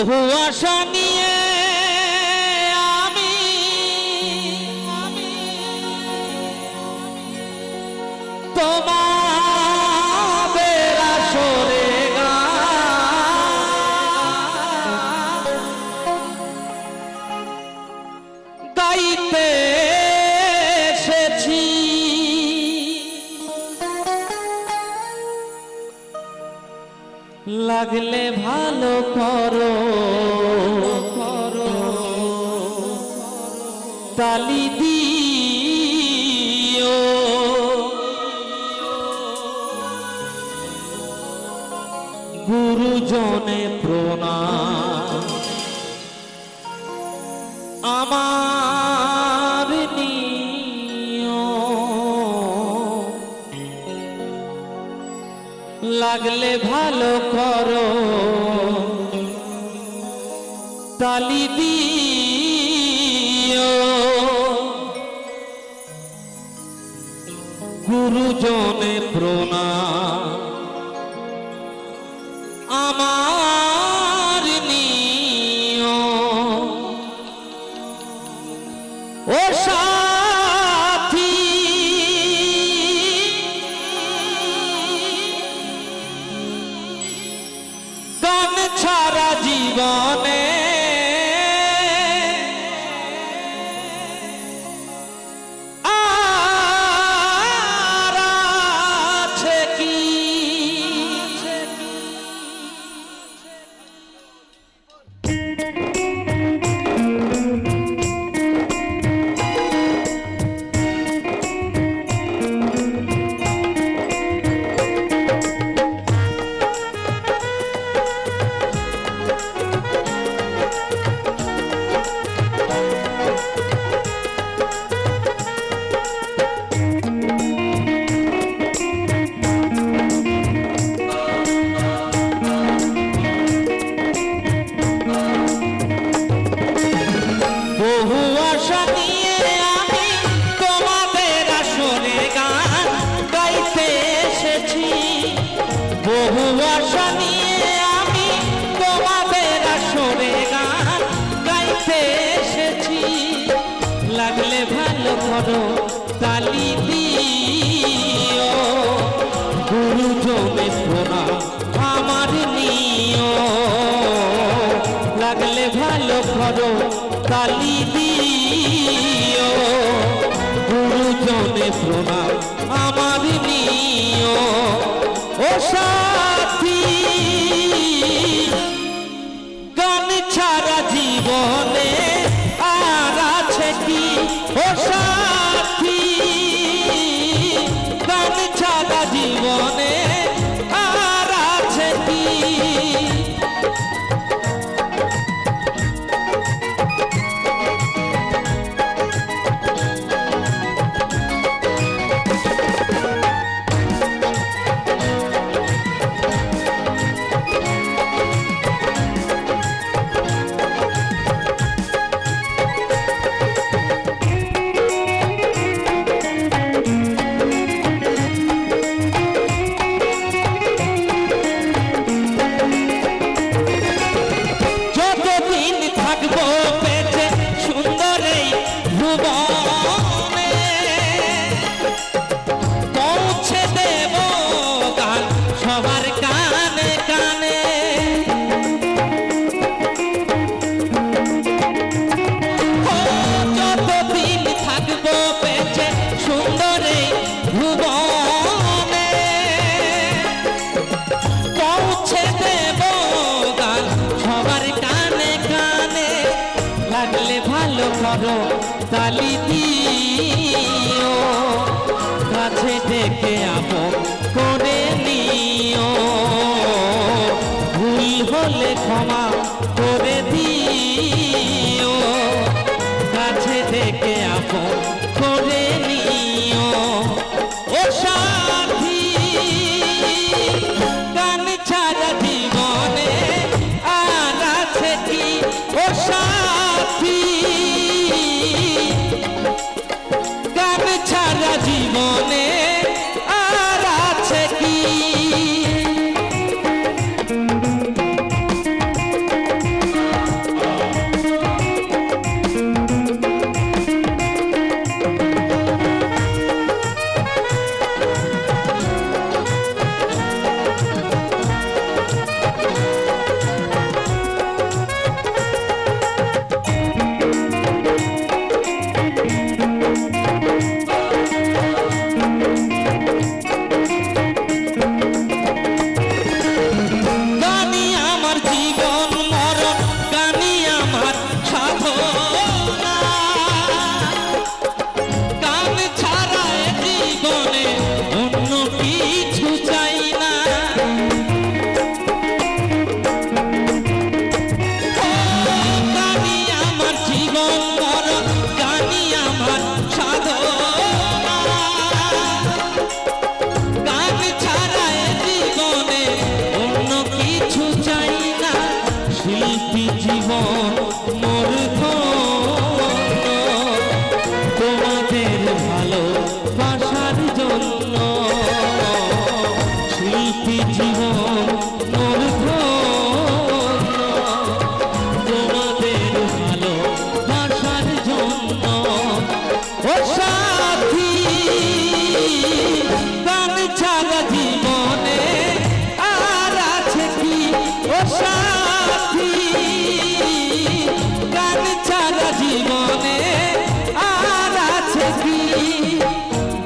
বহু আশা লাগলে ভালো করো। তালি দি গুরুজনে প্রণাম। লাগলে ভালো করো। তালি দিও। গুরুজনে প্রণাম। বহু আশা নিয়ে আমি তোমাদের আসরে গান গাইতে এসেছি। লাগলে ভালো করো, তালি দিও। গুরুজনে সোনা আমার নিও। লাগলে ভালো করো, তালি দিও। গুরুজনে সোনা साथी সালিতি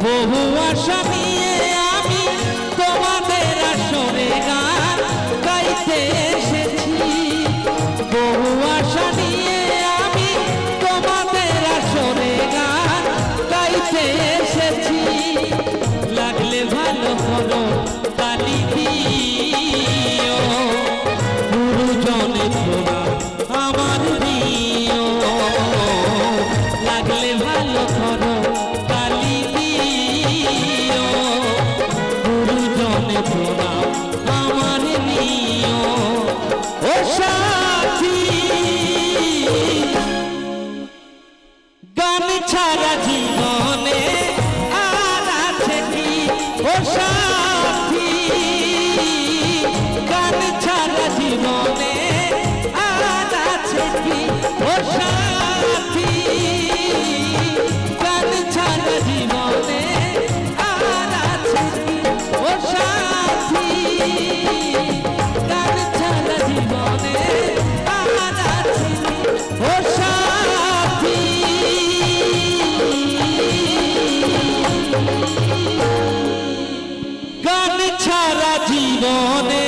povo acha bem. Rochelle! ছাড়া জীবনে